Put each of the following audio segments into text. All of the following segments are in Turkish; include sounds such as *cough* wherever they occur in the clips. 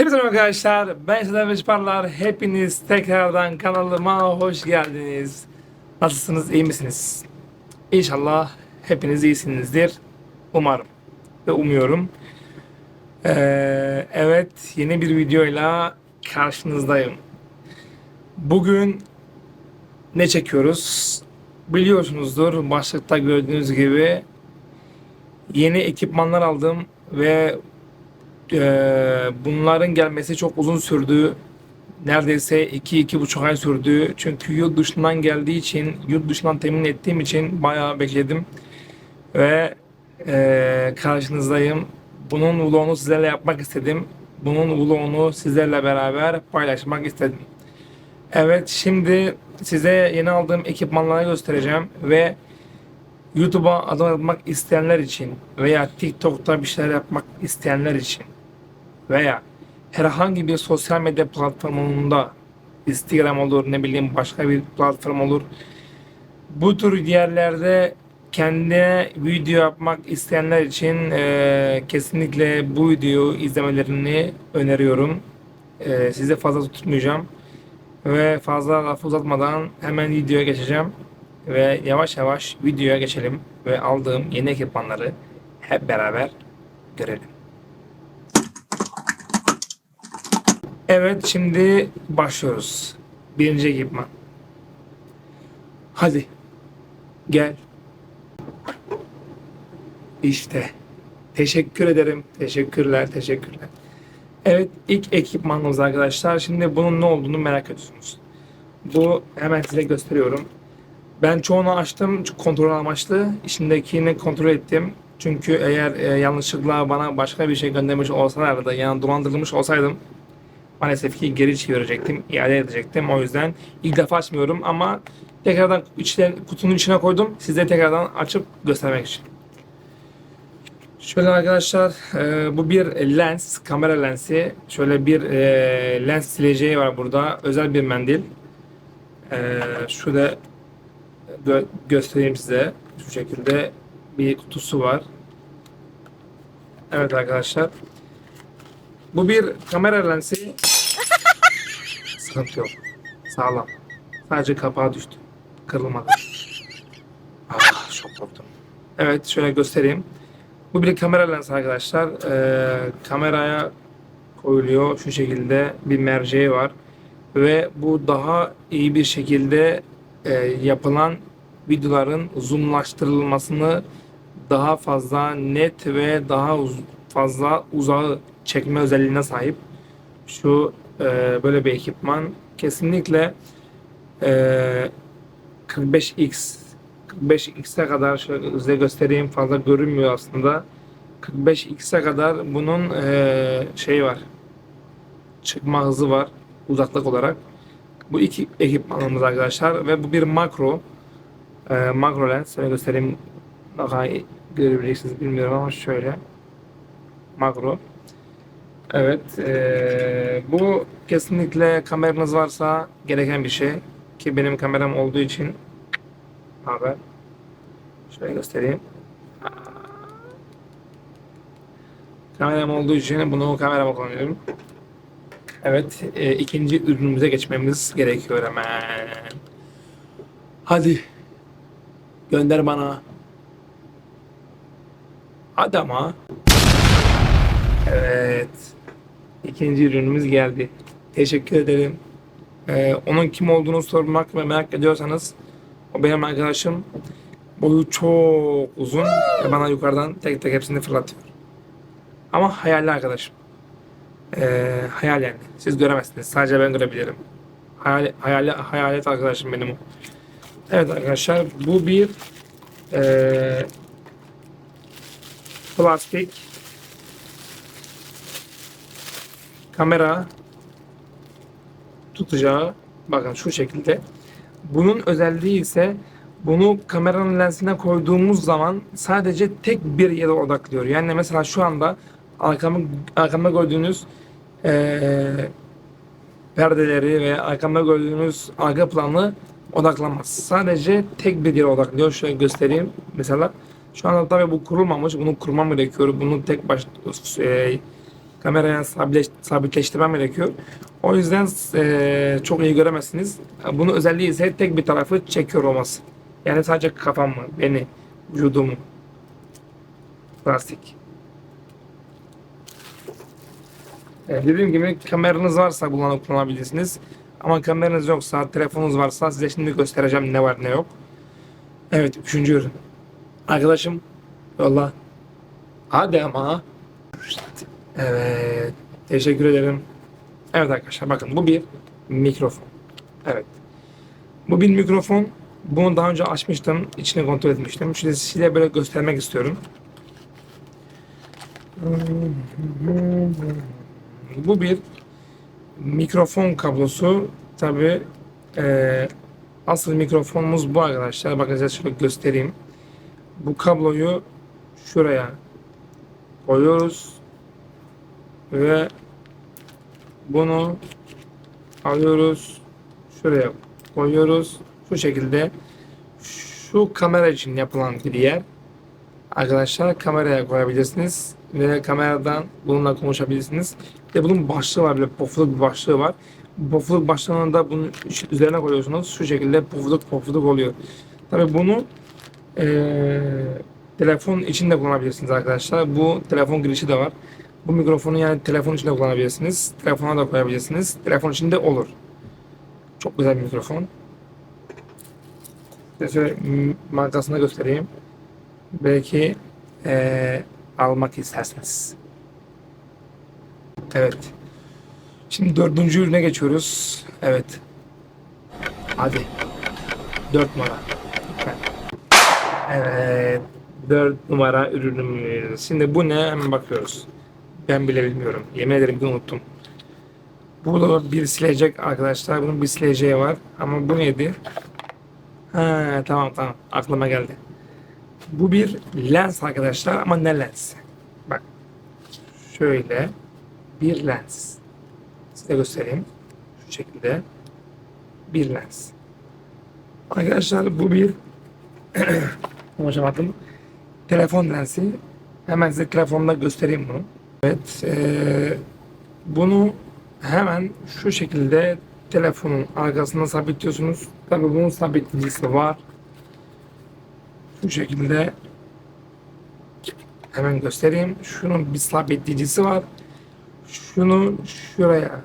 Hepinize arkadaşlar. Ben Sedat Beşparlar. Hepiniz tekrardan kanalıma hoş geldiniz. Nasılsınız? iyi misiniz? İnşallah hepiniz iyisinizdir. Umarım ve umuyorum. Ee, evet yeni bir videoyla karşınızdayım. Bugün ne çekiyoruz? Biliyorsunuzdur başlıkta gördüğünüz gibi yeni ekipmanlar aldım ve ee, bunların gelmesi çok uzun sürdü. Neredeyse 2-2,5 ay sürdü. Çünkü yurt dışından geldiği için, yurt dışından temin ettiğim için bayağı bekledim. Ve ee, karşınızdayım. Bunun vlogunu sizlerle yapmak istedim. Bunun vlogunu sizlerle beraber paylaşmak istedim. Evet şimdi size yeni aldığım ekipmanları göstereceğim ve YouTube'a adım atmak isteyenler için veya TikTok'ta bir şeyler yapmak isteyenler için veya herhangi bir sosyal medya platformunda Instagram olur ne bileyim başka bir platform olur bu tür yerlerde kendine video yapmak isteyenler için eee, kesinlikle bu videoyu izlemelerini öneriyorum. Eee size fazla tutmayacağım ve fazla lafı uzatmadan hemen videoya geçeceğim ve yavaş yavaş videoya geçelim ve aldığım yeni ekipmanları hep beraber görelim. Evet şimdi başlıyoruz. Birinci ekipman. Hadi gel. İşte. Teşekkür ederim. Teşekkürler, teşekkürler. Evet ilk ekipmanımız arkadaşlar. Şimdi bunun ne olduğunu merak ediyorsunuz. Bu hemen size gösteriyorum. Ben çoğunu açtım kontrol amaçlı. İçindekini kontrol ettim. Çünkü eğer e, yanlışlıkla bana başka bir şey göndermiş olsalardı yani dolandırılmış olsaydım maalesef ki geri çevirecektim, iade edecektim. O yüzden ilk defa açmıyorum ama tekrardan içine, kutunun içine koydum. Size tekrardan açıp göstermek için. Şöyle arkadaşlar e, bu bir lens, kamera lensi. Şöyle bir e, lens sileceği var burada. Özel bir mendil. E, şurada gö- göstereyim size. Şu şekilde bir kutusu var. Evet arkadaşlar. Bu bir kamera lensi. Sıkıntı yok. Sağlam. Sadece kapağı düştü. Kırılmadı. Ah çok korktum. Evet şöyle göstereyim. Bu bir kamera lensi arkadaşlar. Ee, kameraya koyuluyor. Şu şekilde bir merceği var. Ve bu daha iyi bir şekilde e, yapılan videoların zoomlaştırılmasını daha fazla net ve daha uz- fazla uzağı çekme özelliğine sahip. Şu e, böyle bir ekipman kesinlikle e, 45x 45x'e kadar şöyle size göstereyim fazla görünmüyor aslında. 45x'e kadar bunun e, şey var. Çıkma hızı var uzaklık olarak. Bu iki ekipmanımız arkadaşlar ve bu bir makro e, makro lens. Şöyle göstereyim daha görebileceksiniz bilmiyorum ama şöyle makro. Evet e, bu kesinlikle kameranız varsa gereken bir şey ki benim kameram olduğu için haber. Şöyle göstereyim. Kameram olduğu için bunu kamerama kullanıyorum. Evet, e, ikinci ürünümüze geçmemiz gerekiyor hemen. Hadi. Gönder bana. Hadi ama. Evet. İkinci ürünümüz geldi. Teşekkür ederim. Ee, onun kim olduğunu sormak ve merak ediyorsanız o benim arkadaşım. Boyu çok uzun ve bana yukarıdan tek tek hepsini fırlatıyor. Ama hayalli arkadaşım. Ee, hayal yani. Siz göremezsiniz. Sadece ben görebilirim. Hayal, hayali, hayalet arkadaşım benim o. Evet arkadaşlar bu bir ee, plastik kamera tutacağı bakın şu şekilde. Bunun özelliği ise bunu kameranın lensine koyduğumuz zaman sadece tek bir yere odaklıyor. Yani mesela şu anda arkamı, arkamda gördüğünüz eee, perdeleri ve arkamda gördüğünüz arka planı odaklamaz. Sadece tek bir yere odaklıyor. Şöyle göstereyim. Mesela şu anda tabii bu kurulmamış. Bunu kurmam gerekiyor. Bunu tek baş e, kameraya sabitleş, sabitleştirmem gerekiyor. O yüzden eee, çok iyi göremezsiniz. Bunun özelliği ise tek bir tarafı çekiyor olması. Yani sadece kafamı, beni, vücudumu. Plastik. Ee, dediğim gibi kameranız varsa bunu kullanabilirsiniz. Ama kameranız yoksa, telefonunuz varsa size şimdi göstereceğim ne var ne yok. Evet, üçüncü ürün. Arkadaşım, yolla. Hadi ama. Evet, teşekkür ederim. Evet arkadaşlar bakın bu bir mikrofon. Evet. Bu bir mikrofon. Bunu daha önce açmıştım. içini kontrol etmiştim. Şimdi size böyle göstermek istiyorum. Bu bir mikrofon kablosu. Tabi asıl mikrofonumuz bu arkadaşlar. Bakın size şöyle göstereyim. Bu kabloyu şuraya koyuyoruz ve bunu alıyoruz şuraya koyuyoruz. Şu şekilde şu kamera için yapılan bir yer. Arkadaşlar kameraya koyabilirsiniz ve kameradan bununla konuşabilirsiniz. Ve bunun başlığı var böyle pofuduk bir başlığı var. Pofuduk başlığını da bunun üzerine koyuyorsunuz. Şu şekilde pofuduk pofuduk oluyor. Tabi bunu eee, telefon için de kullanabilirsiniz arkadaşlar. Bu telefon girişi de var bu mikrofonu yani telefon içinde kullanabilirsiniz telefona da koyabilirsiniz telefon içinde olur çok güzel bir mikrofon Size markasını göstereyim. Belki eee, almak istersiniz. Evet. Şimdi dördüncü ürüne geçiyoruz. Evet. Hadi. Dört numara. Evet. Dört numara ürünümüz. Şimdi bu ne? Hemen bakıyoruz. Ben bile bilmiyorum. Yemin ederim ki unuttum. Bu da bir silecek arkadaşlar. Bunun bir sileceği var. Ama bu neydi? Ha, tamam tamam aklıma geldi. Bu bir lens arkadaşlar ama ne lens? Bak şöyle bir lens. Size göstereyim. Şu şekilde bir lens. Arkadaşlar bu bir *clears throat* konuşamadım. Telefon lensi. Hemen size telefonda göstereyim bunu. Evet. eee, bunu hemen şu şekilde telefonun arkasına sabitliyorsunuz. Tabi bunun sabitleyicisi var. Şu şekilde hemen göstereyim. Şunun bir sabitleyicisi var. Şunu şuraya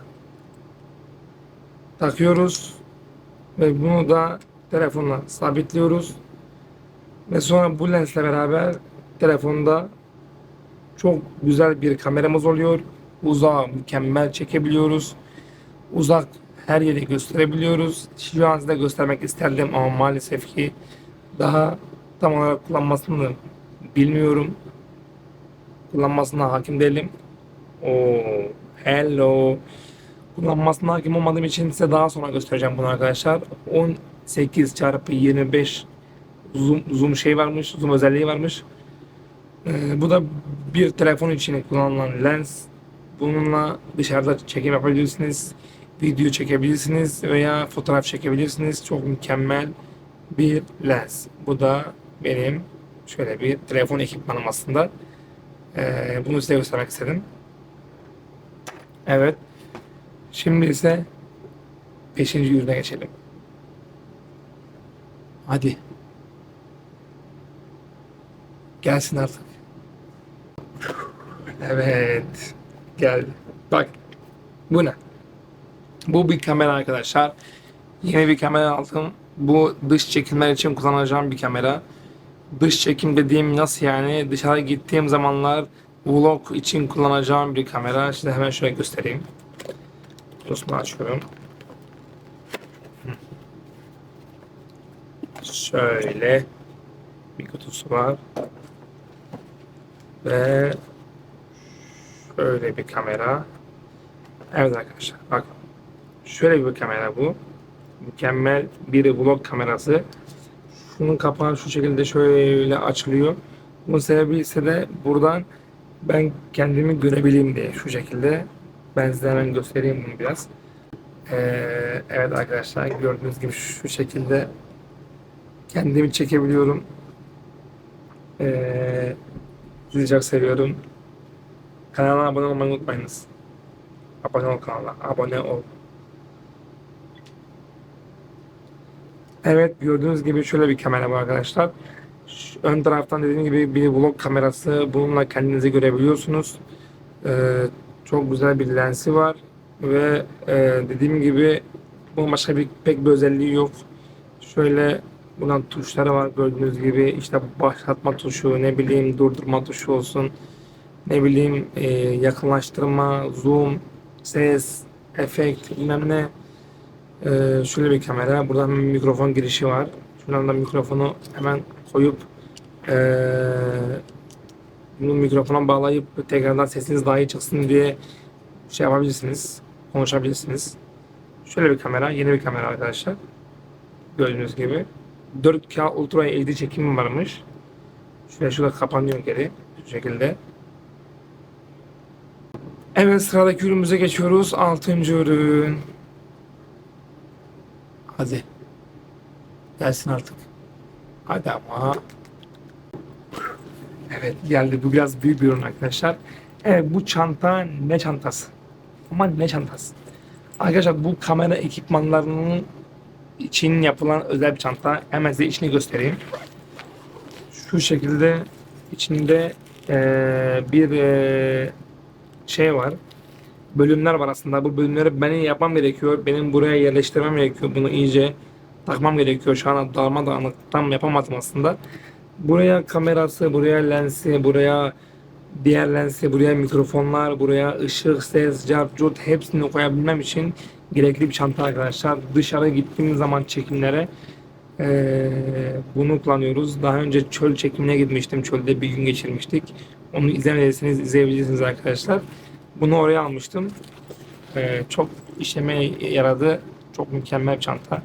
takıyoruz ve bunu da telefona sabitliyoruz. Ve sonra bu lensle beraber telefonda çok güzel bir kameramız oluyor. Uzağa mükemmel çekebiliyoruz. Uzak her yeri gösterebiliyoruz. Şu an size göstermek isterdim ama maalesef ki daha tam olarak kullanmasını bilmiyorum. Kullanmasına hakim değilim. Oo, hello. Kullanmasına hakim olmadığım için size daha sonra göstereceğim bunu arkadaşlar. 18 çarpı 25 zoom, zoom şey varmış, zoom özelliği varmış. Ee, bu da bir telefon için kullanılan lens. Bununla dışarıda çekim yapabilirsiniz, video çekebilirsiniz veya fotoğraf çekebilirsiniz. Çok mükemmel bir lens. Bu da benim şöyle bir telefon ekipmanım aslında. Ee, bunu size göstermek istedim. Evet. Şimdi ise 5. ürüne geçelim. Hadi. Gelsin artık. Evet. Geldi. Bak. Bu ne? Bu bir kamera arkadaşlar. Yeni bir kamera aldım. Bu dış çekimler için kullanacağım bir kamera. Dış çekim dediğim nasıl yani? Dışarı gittiğim zamanlar vlog için kullanacağım bir kamera. Şimdi hemen şöyle göstereyim. Kutusunu açıyorum. Şöyle bir kutusu var. Ve şöyle bir kamera. Evet arkadaşlar bak. Şöyle bir kamera bu. Mükemmel bir vlog kamerası. Şunun kapağı şu şekilde şöyle açılıyor. Bunun sebebi ise de buradan ben kendimi görebileyim diye şu şekilde. Ben size hemen göstereyim bunu biraz. Ee, evet arkadaşlar gördüğünüz gibi şu şekilde kendimi çekebiliyorum. Ee, sizi çok seviyorum. Kanala abone olmayı unutmayınız. Abone ol kanala. Abone ol. Evet gördüğünüz gibi şöyle bir kamera var arkadaşlar. Şu Ön taraftan dediğim gibi bir vlog kamerası. Bununla kendinizi görebiliyorsunuz. Ee, çok güzel bir lensi var. Ve e, dediğim gibi bunun başka bir pek bir özelliği yok. Şöyle bunun tuşları var gördüğünüz gibi işte başlatma tuşu ne bileyim durdurma tuşu olsun ne bileyim e, yakınlaştırma zoom ses efekt bilmem ne. Ee, şöyle bir kamera. Buradan bir mikrofon girişi var. Şuradan da mikrofonu hemen koyup ee, bunu mikrofona bağlayıp tekrardan sesiniz daha iyi çıksın diye şey yapabilirsiniz konuşabilirsiniz. Şöyle bir kamera yeni bir kamera arkadaşlar. Gördüğünüz gibi. 4K Ultra HD çekimi varmış. Şöyle şurada kapanıyor geri şu şekilde. Evet sıradaki ürünümüze geçiyoruz. Altıncı ürün. Hadi. Gelsin artık. Hadi ama. Evet geldi. Bu biraz büyük bir ürün arkadaşlar. Evet bu çanta ne çantası? Ama ne çantası? Arkadaşlar bu kamera ekipmanlarının için yapılan özel bir çanta. Hemen size içini göstereyim. Şu şekilde içinde eee, bir eee, şey var. Bölümler var aslında. Bu bölümleri benim yapmam gerekiyor. Benim buraya yerleştirmem gerekiyor. Bunu iyice takmam gerekiyor. Şu an darmadağınık tam yapamadım aslında. Buraya kamerası, buraya lensi, buraya diğer lensi, buraya mikrofonlar, buraya ışık, ses, cart, curt hepsini koyabilmem için gerekli bir çanta arkadaşlar. Dışarı gittiğimiz zaman çekimlere eee, bunu kullanıyoruz. Daha önce çöl çekimine gitmiştim. Çölde bir gün geçirmiştik. Onu izlemediyseniz izleyebilirsiniz arkadaşlar. Bunu oraya almıştım. Eee, çok işleme yaradı. Çok mükemmel çanta.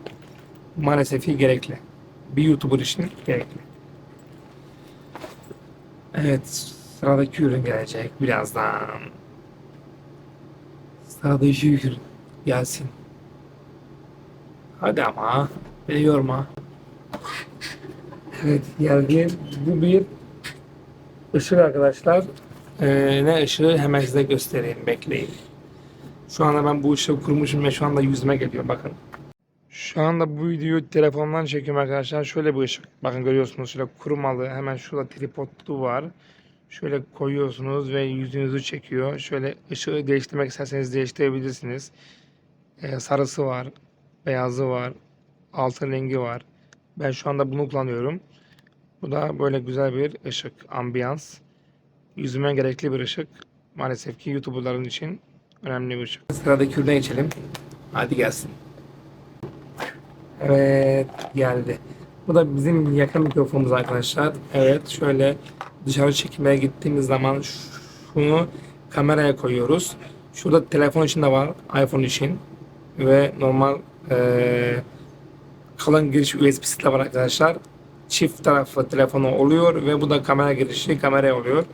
Maalesef gerekli. Bir YouTuber için gerekli. Evet, sıradaki ürün gelecek birazdan. Sıradaki ürün gelsin. Hadi ama, beni yorma. Evet, geldi. Bu bir ışık arkadaşlar. Ee, ne ışığı hemen size göstereyim, bekleyin. Şu anda ben bu ışığı kurmuşum ve şu anda yüzüme geliyor, bakın. Şu anda bu videoyu telefondan çekiyorum arkadaşlar. Şöyle bir ışık. Bakın görüyorsunuz şöyle kurumalı. Hemen şurada tripodu var. Şöyle koyuyorsunuz ve yüzünüzü çekiyor. Şöyle ışığı değiştirmek isterseniz değiştirebilirsiniz. Ee, sarısı var. Beyazı var. Altın rengi var. Ben şu anda bunu kullanıyorum. Bu da böyle güzel bir ışık. Ambiyans. Yüzüme gerekli bir ışık. Maalesef ki YouTuber'ların için önemli bir ışık. Sıradaki ürüne geçelim. Hadi gelsin. Evet geldi. Bu da bizim yakın mikrofonumuz arkadaşlar. Evet şöyle dışarı çekmeye gittiğimiz zaman şunu kameraya koyuyoruz. Şurada telefon için de var. iPhone için. Ve normal eee kalın giriş USB'si de var arkadaşlar. Çift taraflı telefonu oluyor ve bu da kamera girişi kameraya oluyor.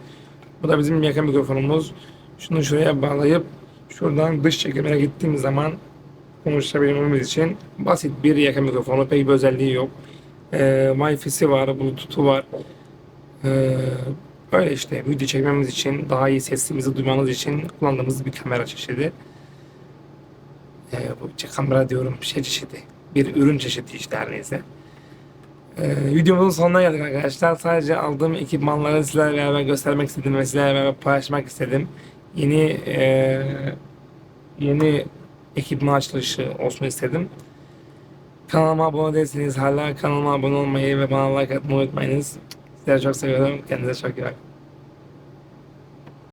Bu da bizim yakın mikrofonumuz. Şunu şuraya bağlayıp şuradan dış çekimlere gittiğimiz zaman konuşabilmemiz için basit bir yakın mikrofonu pek bir özelliği yok. Ee, Wi-Fi'si var, Bluetooth'u var. Ee, öyle işte video çekmemiz için, daha iyi sesimizi duymanız için kullandığımız bir kamera çeşidi. Ee, bu kamera diyorum şey çeşidi. Bir ürün çeşidi işte her neyse. Ee, videomuzun sonuna geldik arkadaşlar. Sadece aldığım ekipmanları sizlerle beraber göstermek istedim ve sizlerle beraber paylaşmak istedim. Yeni eee yeni ekipman açılışı olsun istedim. Kanalıma abone değilseniz hala kanalıma abone olmayı ve bana like atmayı unutmayınız. Sizleri çok seviyorum. Kendinize çok iyi bakın.